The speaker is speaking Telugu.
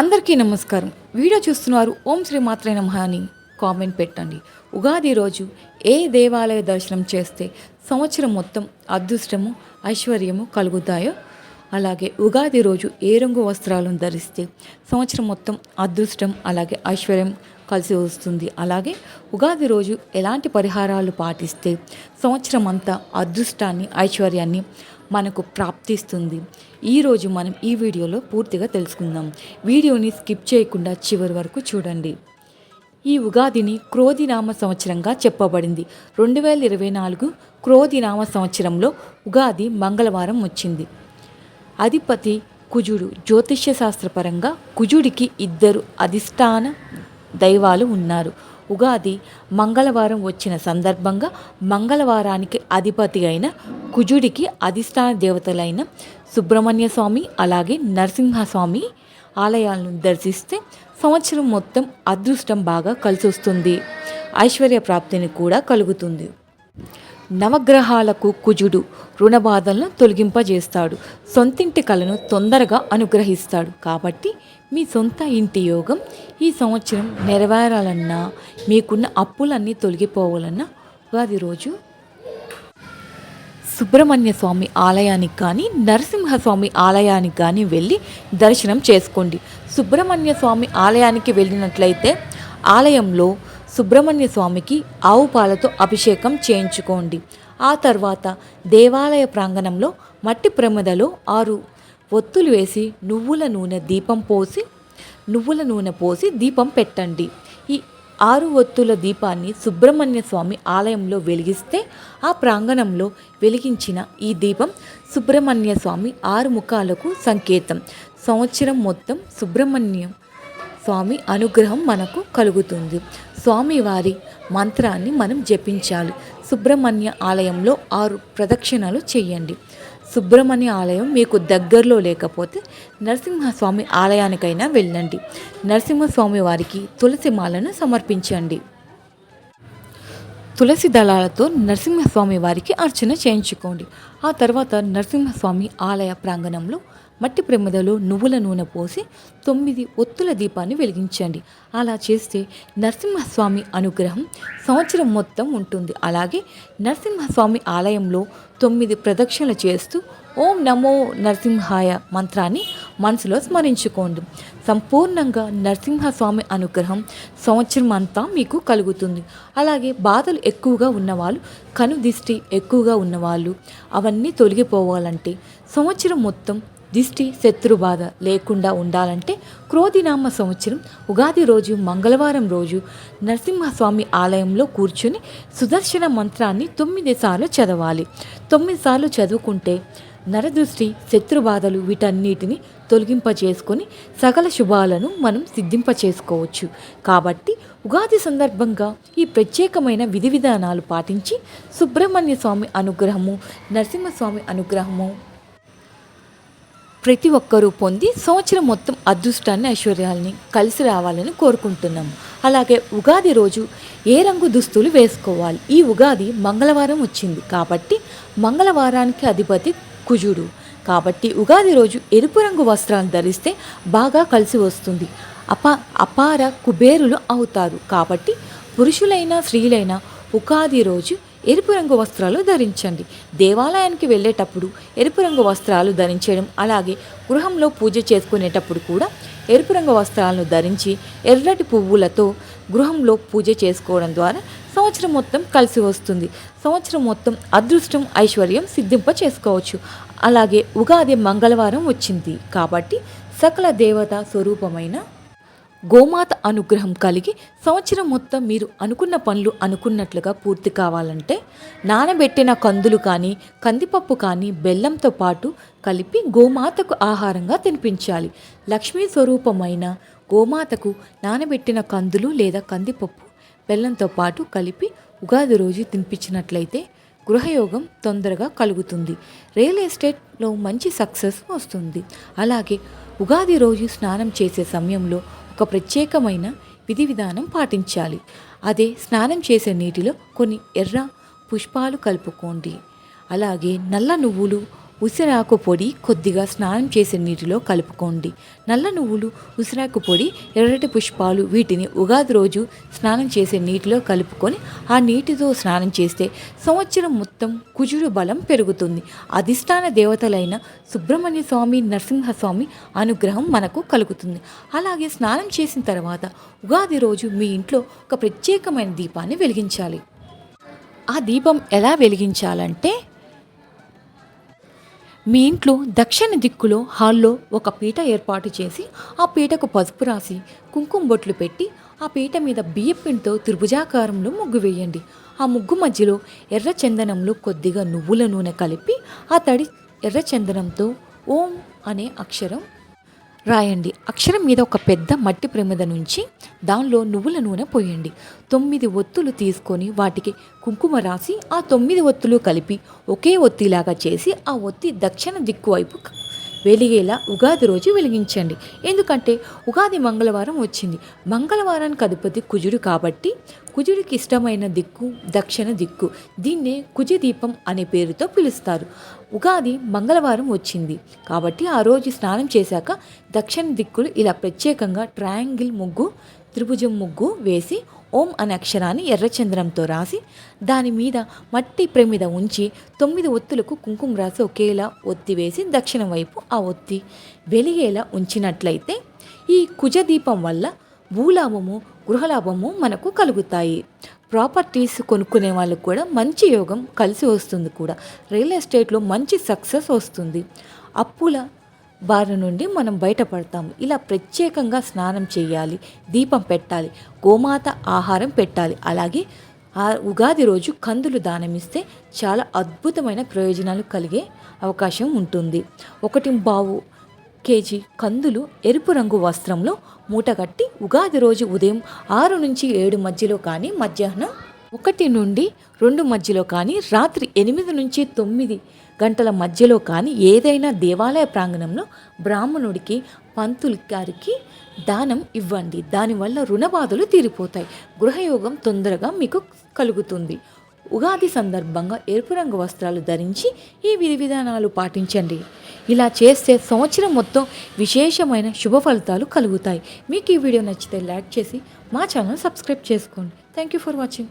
అందరికీ నమస్కారం. వీడియో చూస్తున్నారు ఓం శ్రీ మాత్రే నమః అని కామెంట్ పెట్టండి. ఉగాది రోజు ఏ దేవాలయ దర్శనం చేస్తే సంవత్సరం మొత్తం అదృష్టము ఐశ్వర్యము కలుగుతాయో? అలాగే ఉగాది రోజు ఏ రంగు వస్త్రాలను ధరిస్తే సంవత్సరం మొత్తం అదృష్టం అలాగే ఐశ్వర్యం కలిసి వస్తుంది? అలాగే ఉగాది రోజు ఎలాంటి పరిహారాలు పాటిస్తే సంవత్సరం అంతా అదృష్టాన్ని ఐశ్వర్యాన్ని మనకు ప్రాప్తిస్తుంది. ఈరోజు మనం ఈ వీడియోలో పూర్తిగా తెలుసుకుందాం. వీడియోని స్కిప్ చేయకుండా చివరి వరకు చూడండి. ఈ ఉగాదిని క్రోధినామ సంవత్సరంగా చెప్పబడింది. రెండు వేల ఇరవై నాలుగు క్రోధినామ సంవత్సరంలో ఉగాది మంగళవారం వచ్చింది. అధిపతి కుజుడు జ్యోతిష్య శాస్త్రపరంగా కుజుడికి ఇద్దరు అధిష్టాన దైవాలు ఉన్నారు. ఉగాది మంగళవారం వచ్చిన సందర్భంగా మంగళవారానికి అధిపతి అయిన కుజుడికి అధిష్టాన దేవతలైన సుబ్రహ్మణ్య స్వామి అలాగే నరసింహస్వామి ఆలయాలను దర్శిస్తే సంవత్సరం మొత్తం అదృష్టం బాగా కలిసి వస్తుంది ఐశ్వర్య ప్రాప్తిని కూడా కలుగుతుంది. నవగ్రహాలకు కుజుడు రుణబాధలను తొలగింపజేస్తాడు. సొంతింటి కలను తొందరగా అనుగ్రహిస్తాడు. కాబట్టి మీ సొంత ఇంటి యోగం ఈ సంవత్సరం నెరవేరాలన్నా మీకున్న అప్పులన్నీ తొలగిపోవాలన్నా ఉగాది రోజు సుబ్రహ్మణ్య స్వామి ఆలయానికి కానీ నరసింహస్వామి ఆలయానికి కానీ వెళ్ళి దర్శనం చేసుకోండి. సుబ్రహ్మణ్య స్వామి ఆలయానికి వెళ్ళినట్లయితే ఆలయంలో సుబ్రహ్మణ్య స్వామికి ఆవు పాలతో అభిషేకం చేయించుకోండి. ఆ తర్వాత దేవాలయ ప్రాంగణంలో మట్టి ప్రమిదలో ఆరు ఒత్తులు వేసి నువ్వుల నూనె దీపం పోసి నువ్వుల నూనె పోసి దీపం పెట్టండి. ఈ ఆరు ఒత్తుల దీపాన్ని సుబ్రహ్మణ్య స్వామి ఆలయంలో వెలిగిస్తే ఆ ప్రాంగణంలో వెలిగించిన ఈ దీపం సుబ్రహ్మణ్య స్వామి ఆరు ముఖాలకు సంకేతం. సంవత్సరం మొత్తం సుబ్రహ్మణ్యం స్వామి అనుగ్రహం మనకు కలుగుతుంది. స్వామివారి మంత్రాన్ని మనం జపించాలి. సుబ్రహ్మణ్య ఆలయంలో ఆరు ప్రదక్షిణలు చేయండి. సుబ్రహ్మణ్య ఆలయం మీకు దగ్గరలో లేకపోతే నరసింహస్వామి ఆలయానికైనా వెళ్ళండి. నరసింహస్వామి వారికి తులసి మాలను సమర్పించండి. తులసి దళాలతో నరసింహస్వామి వారికి అర్చన చేయించుకోండి. ఆ తర్వాత నరసింహస్వామి ఆలయ ప్రాంగణంలో మట్టి ప్రమిదలో నువ్వుల నూనె పోసి తొమ్మిది ఒత్తుల దీపాన్ని వెలిగించండి. అలా చేస్తే నరసింహస్వామి అనుగ్రహం సంవత్సరం మొత్తం ఉంటుంది. అలాగే నరసింహస్వామి ఆలయంలో తొమ్మిది ప్రదక్షిణలు చేస్తూ ఓం నమో నరసింహాయ మంత్రాన్ని మనసులో స్మరించుకోండి. సంపూర్ణంగా నరసింహస్వామి అనుగ్రహం సంవత్సరం అంతా మీకు కలుగుతుంది. అలాగే బాధలు ఎక్కువగా ఉన్నవాళ్ళు కను దిష్టి ఎక్కువగా ఉన్నవాళ్ళు అవన్నీ తొలగిపోవాలంటే సంవత్సరం మొత్తం దిష్టి శత్రుబాధ లేకుండా ఉండాలంటే క్రోధినామ సంవత్సరం ఉగాది రోజు మంగళవారం రోజు నరసింహస్వామి ఆలయంలో కూర్చుని సుదర్శన మంత్రాన్ని తొమ్మిది సార్లు చదవాలి. తొమ్మిది సార్లు చదువుకుంటే నరదృష్టి శత్రుబాధలు వీటన్నిటిని తొలగింపచేసుకొని సకల శుభాలను మనం సిద్ధింపచేసుకోవచ్చు. కాబట్టి ఉగాది సందర్భంగా ఈ ప్రత్యేకమైన విధి విధానాలు పాటించి సుబ్రహ్మణ్య స్వామి అనుగ్రహము నరసింహస్వామి అనుగ్రహము ప్రతి ఒక్కరూ పొంది సంవత్సరం మొత్తం అదృష్టాన్ని ఐశ్వర్యాలని కలిసి రావాలని కోరుకుంటున్నాం. అలాగే ఉగాది రోజు ఏ రంగు దుస్తులు వేసుకోవాలి? ఈ ఉగాది మంగళవారం వచ్చింది కాబట్టి మంగళవారానికి అధిపతి కుజుడు. కాబట్టి ఉగాది రోజు ఎరుపు రంగు వస్త్రాలు ధరిస్తే బాగా కలిసి వస్తుంది. అపా అపార కుబేరులు అవుతారు. కాబట్టి పురుషులైనా స్త్రీలైనా ఉగాది రోజు ఎరుపు రంగు వస్త్రాలు ధరించండి. దేవాలయానికి వెళ్ళేటప్పుడు ఎరుపు రంగు వస్త్రాలు ధరించడం అలాగే గృహంలో పూజ చేసుకునేటప్పుడు కూడా ఎరుపు రంగు వస్త్రాలను ధరించి ఎర్రటి పువ్వులతో గృహంలో పూజ చేసుకోవడం ద్వారా సంవత్సరం మొత్తం కలిసి వస్తుంది. సంవత్సరం మొత్తం అదృష్టం ఐశ్వర్యం సిద్ధింప చేసుకోవచ్చు. అలాగే ఉగాది మంగళవారం వచ్చింది కాబట్టి సకల దేవత స్వరూపమైన గోమాత అనుగ్రహం కలిగి సంవత్సరం మొత్తం మీరు అనుకున్న పనులు అనుకున్నట్లుగా పూర్తి కావాలంటే నానబెట్టిన కందులు కానీ కందిపప్పు కానీ బెల్లంతో పాటు కలిపి గోమాతకు ఆహారంగా తినిపించాలి. లక్ష్మీ స్వరూపమైన గోమాతకు నానబెట్టిన కందులు లేదా కందిపప్పు బెల్లంతో పాటు కలిపి ఉగాది రోజు తినిపించినట్లయితే గృహయోగం తొందరగా కలుగుతుంది. రియల్ ఎస్టేట్లో మంచి సక్సెస్ వస్తుంది. అలాగే ఉగాది రోజు స్నానం చేసే సమయంలో ఒక ప్రత్యేకమైన విధి విధానం పాటించాలి. అదే స్నానం చేసే నీటిలో కొన్ని ఎర్ర పుష్పాలు కలుపుకోండి. అలాగే నల్ల నువ్వులు ఉసిరాకు పొడి కొద్దిగా స్నానం చేసే నీటిలో కలుపుకోండి. నల్ల నువ్వులు ఉసిరాకు పొడి ఎర్రటి పుష్పాలు వీటిని ఉగాది రోజు స్నానం చేసే నీటిలో కలుపుకొని ఆ నీటితో స్నానం చేస్తే సంవత్సరం మొత్తం కుజుడు బలం పెరుగుతుంది. అధిష్టాన దేవతలైన సుబ్రహ్మణ్య స్వామి నరసింహస్వామి అనుగ్రహం మనకు కలుగుతుంది. అలాగే స్నానం చేసిన తర్వాత ఉగాది రోజు మీ ఇంట్లో ఒక ప్రత్యేకమైన దీపాన్ని వెలిగించాలి. ఆ దీపం ఎలా వెలిగించాలంటే మీ ఇంట్లో దక్షిణ దిక్కులో హాల్లో ఒక పీట ఏర్పాటు చేసి ఆ పీటకు పసుపు రాసి కుంకుమ బొట్లు పెట్టి ఆ పీట మీద బియ్యపిండితో త్రిభుజాకారంలో ముగ్గు వేయండి. ఆ ముగ్గు మధ్యలో ఎర్ర చందనంలో కొద్దిగా నువ్వుల నూనె కలిపి ఆ తడి ఎర్ర చందనంతో ఓం అనే అక్షరం రాయండి. అక్షరం మీద ఒక పెద్ద మట్టి ప్రమిద నుంచి దానిలో నువ్వుల నూనె పోయండి. తొమ్మిది ఒత్తులు తీసుకొని వాటికి కుంకుమ రాసి ఆ తొమ్మిది ఒత్తులు కలిపి ఒకే ఒత్తిలాగా చేసి ఆ ఒత్తి దక్షిణ దిక్కు వైపు వెలిగేలా ఉగాది రోజు వెలిగించండి. ఎందుకంటే ఉగాది మంగళవారం వచ్చింది. మంగళవారానికి అధిపతి కుజుడు కాబట్టి కుజుడికి ఇష్టమైన దిక్కు దక్షిణ దిక్కు దీన్నే కుజదీపం అనే పేరుతో పిలుస్తారు. ఉగాది మంగళవారం వచ్చింది. కాబట్టి ఆ రోజు స్నానం చేశాక దక్షిణ దిక్కులు ఇలా ప్రత్యేకంగా ట్రయాంగిల్ ముగ్గు త్రిభుజం ముగ్గు వేసి ఓం అనే అక్షరాన్ని ఎర్రచంద్రంతో రాసి దాని మీద మట్టి ప్రమిద ఉంచి తొమ్మిది ఒత్తులకు కుంకుమ రాసి ఒకేలా ఒత్తి వేసి దక్షిణం వైపు ఆ ఒత్తి వెలిగేలా ఉంచినట్లయితే ఈ కుజదీపం వల్ల భూలాభము గృహలాభము మనకు కలుగుతాయి. ప్రాపర్టీస్ కొనుక్కునే వాళ్ళకు కూడా మంచి యోగం కలిసి వస్తుంది కూడా. రియల్ ఎస్టేట్లో మంచి సక్సెస్ వస్తుంది. అప్పుల బారి నుండి మనం బయటపడతాము. ఇలా ప్రత్యేకంగా స్నానం చేయాలి దీపం పెట్టాలి గోమాత ఆహారం పెట్టాలి. అలాగే ఆ ఉగాది రోజు కందులు దానమిస్తే చాలా అద్భుతమైన ప్రయోజనాలు కలిగే అవకాశం ఉంటుంది. ఒకటి బావు కేజీ కందులు ఎరుపు రంగు వస్త్రంలో మూటగట్టి ఉగాది రోజు ఉదయం ఆరు నుంచి ఏడు మధ్యలో కానీ మధ్యాహ్నం ఒకటి నుండి రెండు మధ్యలో కానీ రాత్రి ఎనిమిది నుంచి తొమ్మిది గంటల మధ్యలో కానీ ఏదైనా దేవాలయ ప్రాంగణంలో బ్రాహ్మణుడికి పంతులు గారికి దానం ఇవ్వండి. దానివల్ల రుణబాధలు తీరిపోతాయి. గృహయోగం తొందరగా మీకు కలుగుతుంది. ఉగాది సందర్భంగా ఎరుపు రంగు వస్త్రాలు ధరించి ఈ విధి విధానాలు పాటించండి. ఇలా చేస్తే సంవత్సరం మొత్తం విశేషమైన శుభ ఫలితాలు కలుగుతాయి. మీకు ఈ వీడియో నచ్చితే లైక్ చేసి మా ఛానల్ సబ్స్క్రైబ్ చేసుకోండి. Thank you for watching